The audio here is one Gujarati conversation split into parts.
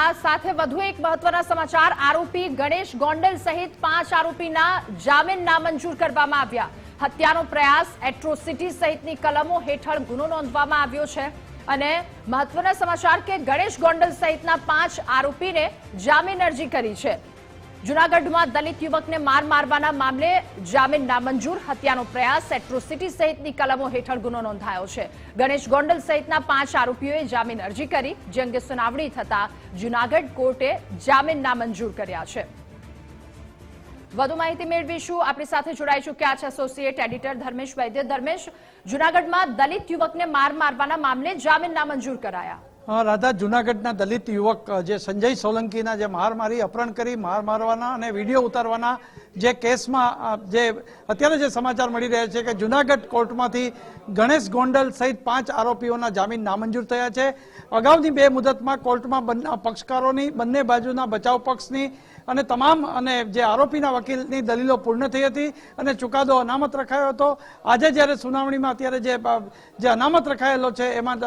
આ સાથે વધુ એક મહત્વના સમાચાર. આરોપી ગણેશ ગોંડલ સહિત પાંચ આરોપીના જામીન નામંજૂર કરવામાં આવ્યા. હત્યાનો પ્રયાસ એટ્રોસિટી સહિતની કલમો હેઠળ ગુનો નોંધવામાં આવ્યો છે. અને મહત્વના સમાચાર કે ગણેશ ગોંડલ સહિતના પાંચ આરોપીને જામીન અરજી કરી છે. જુનાગઢમાં દલિત યુવકને માર મારવાના મામલે જામીન નામંજૂર, હત્યાનો પ્રયાસ, એટ્રોસિટી સહિતની કલમો હેઠળ ગુનો નોંધાયો છે. ગણેશ ગોંડલ સહિતના પાંચ આરોપીઓએ જામીન અરજી કરી. જે અંગે સુનાવણી થતા જુનાગઢ કોર્ટે જામીન નામંજૂર કર્યા છે. વધુ માહિતી મેળવીશું. આપણી સાથે જોડાઈ ચૂક્યા છે એસોસિએટ એડિટર ધર્મેશ વૈદ્ય. ધર્મેશ, જુનાગઢમાં દલિત યુવકને માર મારવાના મામલે જામીન નામંજૂર કરાયા. રાધા, જુનાગઢના દલિત યુવક જે સંજય સોલંકીના જે માર મારી અપહરણ કરી, માર મારવાના અને વીડિયો ઉતારવાના જે કેસમાં જે અત્યારે જે સમાચાર મળી રહ્યા છે કે જુનાગઢ કોર્ટમાંથી ગણેશ ગોંડલ સહિત પાંચ આરોપીઓના જામીન નામંજૂર થયા છે. અગાઉની બે મુદતમાં કોર્ટમાં પક્ષકારોની, બંને બાજુના બચાવ પક્ષની અને તમામ અને જે આરોપીના વકીલની દલીલો પૂર્ણ થઈ હતી અને ચુકાદો અનામત રખાયો હતો. આજે જ્યારે સુનાવણીમાં અત્યારે જે અનામત રખાયેલો છે, એમાં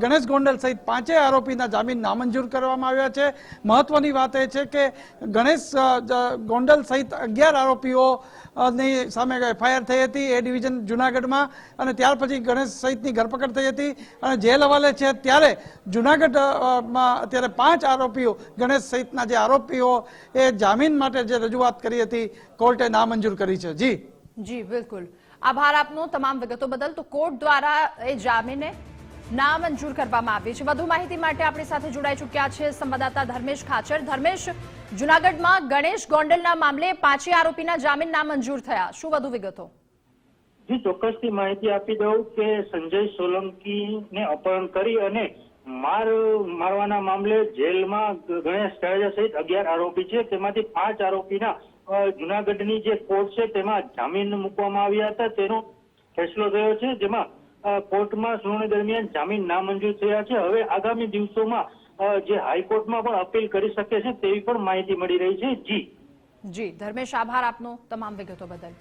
ગણેશ ગોંડલ સહિત પાંચેય આરોપીના જામીન નામંજૂર કરવામાં આવ્યા છે. મહત્વની વાત એ છે કે ગણેશ ગોંડલ સહિત અગિયાર આરોપીઓ ની સામે એફઆઈઆર થઈ હતી એ ડિવિઝન જુનાગઢમાં અને ત્યાર પછી ગણેશ સહિતની ધરપકડ થઈ હતી અને જેલ હવાલે છે ત્યારે જુનાગઢ અ, અ, માં અત્યારે પાંચ આરોપીઓ ગણેશ સહિતના જે આરોપીઓ એ જામીન માટે જે રજૂઆત કરી હતી કોર્ટે નામંજૂર કરી છે. જી. જી બિલકુલ. આભાર આપનો તમામ વિગતો બદલ. તો કોર્ટ દ્વારા એ જામીને નામંજૂર કરવામાં આવી છે. વધુ માહિતી માટે આપણી સાથે જોડાઈ ચૂક્યા છે સંવાદદાતા ધર્મેશ ખાચર. ધર્મેશ, જુનાગઢમાં ગણેશ ગોંડલના મામલે પાંચેય આરોપીના જામીન નામંજૂર થયા. શું વધુ વિગતો? જી, ચોક્કસથી માહિતી આપી દઉં કે સંજય સોલંકીને અપહરણ કરી અને માર મારવાના મામલે જેલમાં ગણેશ જાડેજા સહિત અગિયાર આરોપી છે. તેમાંથી પાંચ આરોપીના જુનાગઢની જે કોર્ટ છે, તેમાં જામીન મૂકવામાં આવ્યા હતા. તેનો ફેસલો થયો છે. જેમાં કોર્ટમાં સુનાવણી દરમિયાન જામીન નામંજૂર થયા છે. હવે આગામી દિવસોમાં જે હાઈકોર્ટમાં પણ અપીલ કરી શકે છે તેવી પણ માહિતી મળી રહી છે. જી. જી, ધર્મેશ, આભાર આપનો તમામ વિગતો બદલ.